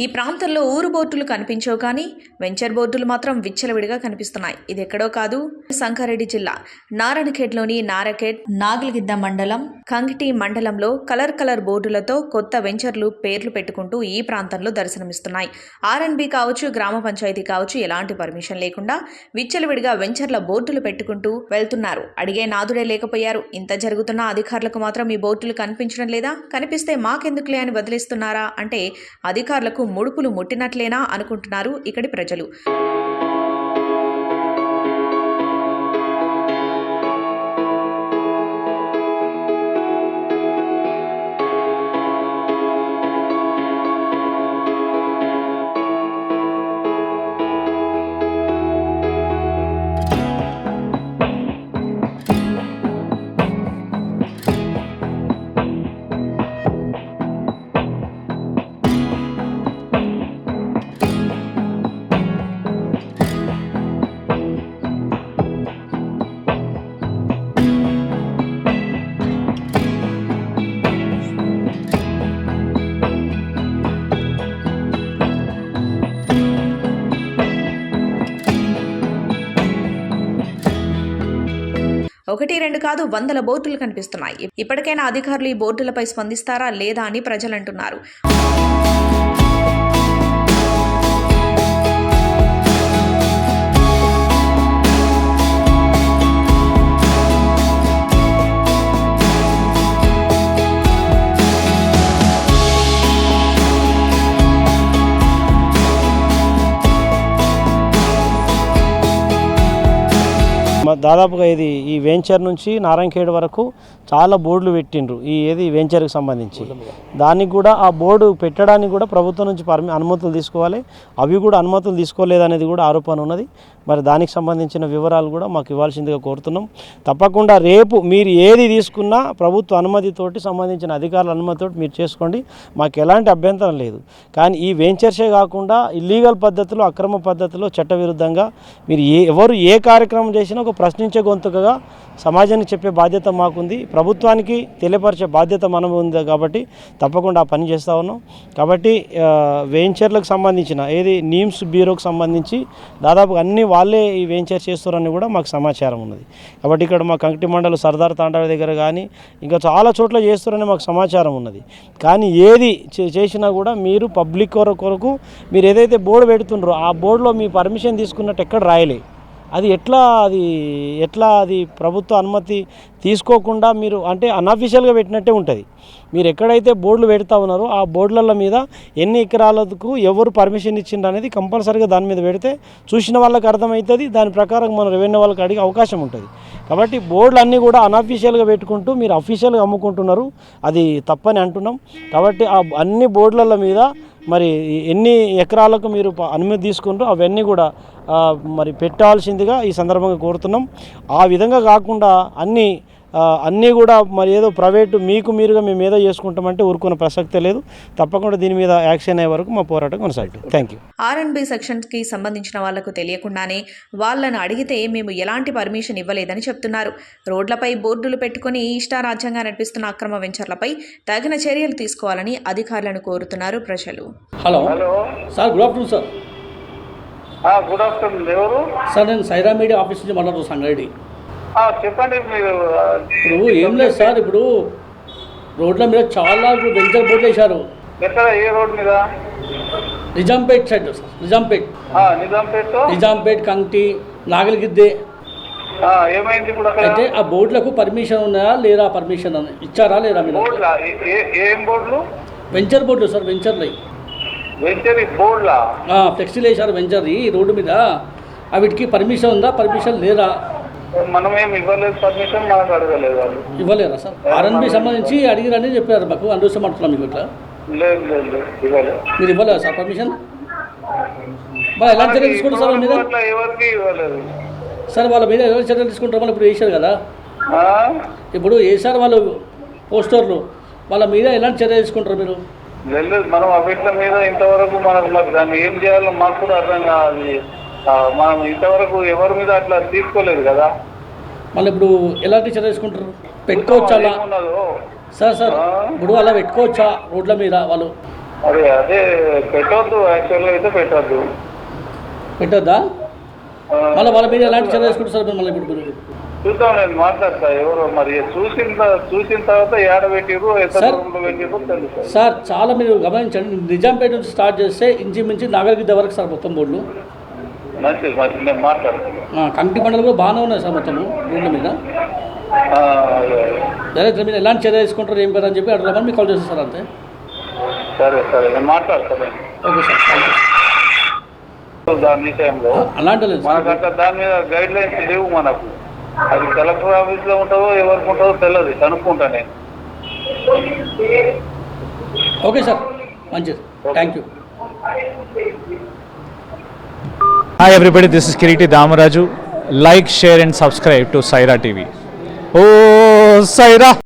ఈ ప్రాంతంలో ఊరు బోర్డులు కనిపించవు కానీ వెంచర్ బోర్డులు మాత్రం విచ్చలవిడిగా కనిపిస్తున్నాయి. ఇది ఎక్కడో కాదు. సంగారెడ్డి జిల్లా నారాయణఖేడ్లోని నారఖేడ్ నాగలగిద్ద మండలం కంగిటి మండలంలో కలర్ కలర్ బోర్డులతో కొత్త వెంచర్లు పేర్లు పెట్టుకుంటూ ఈ ప్రాంతంలో దర్శనమిస్తున్నాయి. ఆర్ఎన్బి కావచ్చు గ్రామ పంచాయతీ కావచ్చు ఎలాంటి పర్మిషన్ లేకుండా విచ్చలవిడిగా వెంచర్ల బోర్డులు పెట్టుకుంటూ వెళ్తున్నారు. అడిగే నాదుడే లేకపోయారు. ఇంత జరుగుతున్నా అధికారులకు మాత్రం ఈ బోర్డులు కనిపించడం లేదా? కనిపిస్తే మాకెందుకులే అని వదిలేస్తున్నారా? అంటే అధికారులకు ముడుపులు ముట్టినట్లేనా అనుకుంటున్నారు ఇక్కడి ప్రజలు. ఒకటి రెండు కాదు వందల బోర్డులు కనిపిస్తున్నాయి. ఇప్పటికైనా అధికారులు ఈ బోర్డులపై స్పందిస్తారా లేదా అని ప్రజలు దాదాపుగా ఇది ఈ వెంచర్ నుంచి నారాయణఖేడ్ వరకు చాలా బోర్డులు పెట్టిండ్రు. ఈ ఏది వెంచర్కి సంబంధించి. దానికి కూడా ఆ బోర్డు పెట్టడానికి కూడా ప్రభుత్వం నుంచి పర్మి అనుమతులు తీసుకోవాలి. అవి కూడా అనుమతులు తీసుకోలేదనేది కూడా ఆరోపణ ఉన్నది. మరి దానికి సంబంధించిన వివరాలు కూడా మాకు ఇవ్వాల్సిందిగా కోరుతున్నాం. తప్పకుండా రేపు మీరు ఏది తీసుకున్నా ప్రభుత్వ అనుమతితోటి సంబంధించిన అధికారుల అనుమతితోటి మీరు చేసుకోండి. మాకు ఎలాంటి అభ్యంతరం లేదు. కానీ ఈ వెంచర్సే కాకుండా ఇల్లీగల్ పద్ధతిలో అక్రమ పద్ధతిలో చట్టవిరుద్ధంగా మీరు ఏ ఎవరు ఏ కార్యక్రమం చేసినా ఒక ప్రశ్నించే గొంతుకగా సమాజానికి చెప్పే బాధ్యత మాకుంది. ప్రభుత్వానికి తెలియపరిచే బాధ్యత మనం ఉంది కాబట్టి తప్పకుండా ఆ పని చేస్తూ ఉన్నాం. కాబట్టి వెంచర్లకు సంబంధించిన ఏది నీమ్స్ బ్యూరోకి సంబంధించి దాదాపు అన్ని వాళ్ళే ఈ వెంచర్ చేస్తారని కూడా మాకు సమాచారం ఉన్నది. కాబట్టి ఇక్కడ మా కంకటి మండలం సర్దార్ తాండవ దగ్గర కానీ ఇంకా చాలా చోట్ల చేస్తారని మాకు సమాచారం ఉన్నది. కానీ ఏది చే- చేసినా కూడా మీరు పబ్లిక్ కొరకు కొరకు మీరు ఏదైతే బోర్డు పెడుతుండ్రో ఆ బోర్డులో మీ పర్మిషన్ తీసుకున్నట్టు ఎక్కడ రాయలే. అది ఎట్లా అది ఎట్లా అది ప్రభుత్వ అనుమతి తీసుకోకుండా మీరు అంటే అన్అఫీషియల్గా పెట్టినట్టే ఉంటుంది. మీరు ఎక్కడైతే బోర్డులు పెడతా ఉన్నారో ఆ బోర్డుల మీద ఎన్ని ఎకరాలకు ఎవరు పర్మిషన్ ఇచ్చిండ్రు అనేది కంపల్సరీగా దాని మీద పెడితే చూసిన వాళ్ళకి అర్థమవుతుంది దాని ప్రకారం మన రెవెన్యూ వాళ్ళకి అడిగే అవకాశం ఉంటుంది. కాబట్టి బోర్డులు అన్నీ కూడా అన్అఫీషియల్గా పెట్టుకుంటూ మీరు అఫీషియల్గా అమ్ముకుంటున్నారు. అది తప్పని అంటున్నాం. కాబట్టి ఆ అన్ని బోర్డుల మీద మరి ఎన్ని ఎకరాలకు మీరు అనుమతి తీసుకుంటూ అవన్నీ కూడా మరి పెట్టాల్సిందిగా ఈ సందర్భంగా కోరుతున్నాం. ఆ విధంగా కాకుండా అన్ని అన్నీ కూడా మరి ఏదో ప్రైవేటు మీకు మీరుగా మేము ఏదో చేసుకుంటామంటే ఊరుకున్న ప్రసక్తే లేదు. తప్పకుండా దీని మీద యాక్షన్ అయ్యే వరకు మా పోరాటం కొనసాగుతుంది. థ్యాంక్ యూ ఆర్ఎన్బి సెక్షన్స్కి సంబంధించిన వాళ్ళకు తెలియకుండానే వాళ్ళను అడిగితే మేము ఎలాంటి పర్మిషన్ ఇవ్వలేదని చెప్తున్నారు. రోడ్లపై బోర్డులు పెట్టుకుని ఇష్టారాజ్యంగా నడిపిస్తున్న అక్రమ వెంచర్లపై తగిన చర్యలు తీసుకోవాలని అధికారులను కోరుతున్నారు ప్రజలు. Hello hello sir good afternoon sir ఆ, గుడ్ ఆఫ్టర్నూన్ ఎవరు? సార్ నేను సైరా మీడియా ఆఫీస్ నుంచి మాట్లాడుతున్నాను సంగారెడ్డి. చెప్పండి మీరు. ఇప్పుడు ఏం లేదు సార్ ఇప్పుడు రోడ్ల మీద చాలా ఇప్పుడు వెంచర్ బోర్డులు వేశారు. ఎక్కడ ఏ రోడ్ మీద? నిజాంపేట్ సైడ్ సార్ నిజాంపేట్ నిజాంపేట్ నిజాంపేట్ కంటి నాగలిగిద్దే. ఏమైంది ఇప్పుడు అయితే ఆ బోర్డులకు పర్మిషన్ ఉన్నాయా లేదా పర్మిషన్ అని ఇచ్చారా లేదా మీరు? ఏ- బోర్డులు వెంచర్ బోర్డులు సార్ వెంచర్లు వెంచరీ బోర్డులా ఫ్లెక్సీలు వేశారు వెంచర్ ఈ రోడ్డు మీద. వీటికి పర్మిషన్ ఉందా? పర్మిషన్ లేదా? మనం ఇవ్వలేదు పర్మిషన్ మనకు అడగలేదు వాళ్ళు. ఇవ్వలేరా సార్? ఆర్ఎన్బి సంబంధించి అడిగిరని చెప్పారు మాకు అందుకోసం అంటున్నాం మీకు ఇట్లా. లేదు లేదు లేదు ఇవ్వలేదు. మీరు ఇవ్వలేదా సార్ పర్మిషన్? మరి ఎలా చర్యలు తీసుకుంటారు సార్ మీద? ఎవరికి ఇవ్వలేదు. సార్ వాళ్ళ మీద ఎలా చర్యలు తీసుకుంటారు వాళ్ళు ఇప్పుడు వేసారు కదా? ఇప్పుడు వేసారు వాళ్ళు పోస్టర్లు వాళ్ళ మీద ఎలాంటి చర్య తీసుకుంటారు మీరు? లేదు మనం అవిట్ల మీద ఇంతవరకు మనకు మాకు దాన్ని ఏం చేయాలో మాకు కూడా అర్థం కాదు మనం ఇంతవరకు ఎవరి మీద అట్లా తీసుకోలేదు కదా. మళ్ళీ ఇప్పుడు ఎలాంటి చర్య తీసుకుంటారు పెట్టుకోవచ్చా అలా? ఏమున్నదో. సార్ సార్ ఇప్పుడు అలా పెట్టుకోవచ్చా రోడ్ల మీద వాళ్ళు? అదే అదే పెట్టొద్దు. యాక్చువల్గా అయితే పెట్టొద్దు. పెట్టొద్దా? ఆ, మళ్ళీ వాళ్ళ మీద ఎలాంటి చర్య తీసుకుంటారు సార్ మళ్ళీ ఇప్పుడు మీరు? చూద్దాం నేను మాట్లాడతా. ఎవరు మరి చూసిన త- చూసిన తర్వాత ఏడ పెట్టిర్రు ఎంత సార్. దూరంలో పెట్టిర్రు తెలుసు సార్. చాలా మీరు గమనించండి. నిజాంపేట నుంచి స్టార్ట్ చేస్తే ఇంచుమించి నాగరిగిద్ద వరకు సార్ మొత్తం బోర్డులు. కంటి మండలం కూడా బాగానే ఉన్నాయి సార్ మొత్తము రోడ్ల మీద. డైరెక్ట్ మీరు ఎలాంటి చర్య తీసుకుంటారు ఏం కదా అని చెప్పి అడుగుదామని మీకు కాల్ చేస్తాను సార్ అంతే? సరే సరే నేను మాట్లాడతాను ఓకే సార్ థ్యాంక్ యూ దాని విషయంలో అలాంటి దాని మీద గైడ్ లైన్స్ లేవు మనకు. అది కలెక్టర్ ఆఫీస్లో ఉంటుందో ఎవరికి ఉంటుందో తెలియదు కనుక్కుంటా నేను. ఓకే సార్ మంచిది. Thank you Hi everybody, this is Kiriti Damaraju. Like, share and subscribe to Saira TV. Oh, Saira!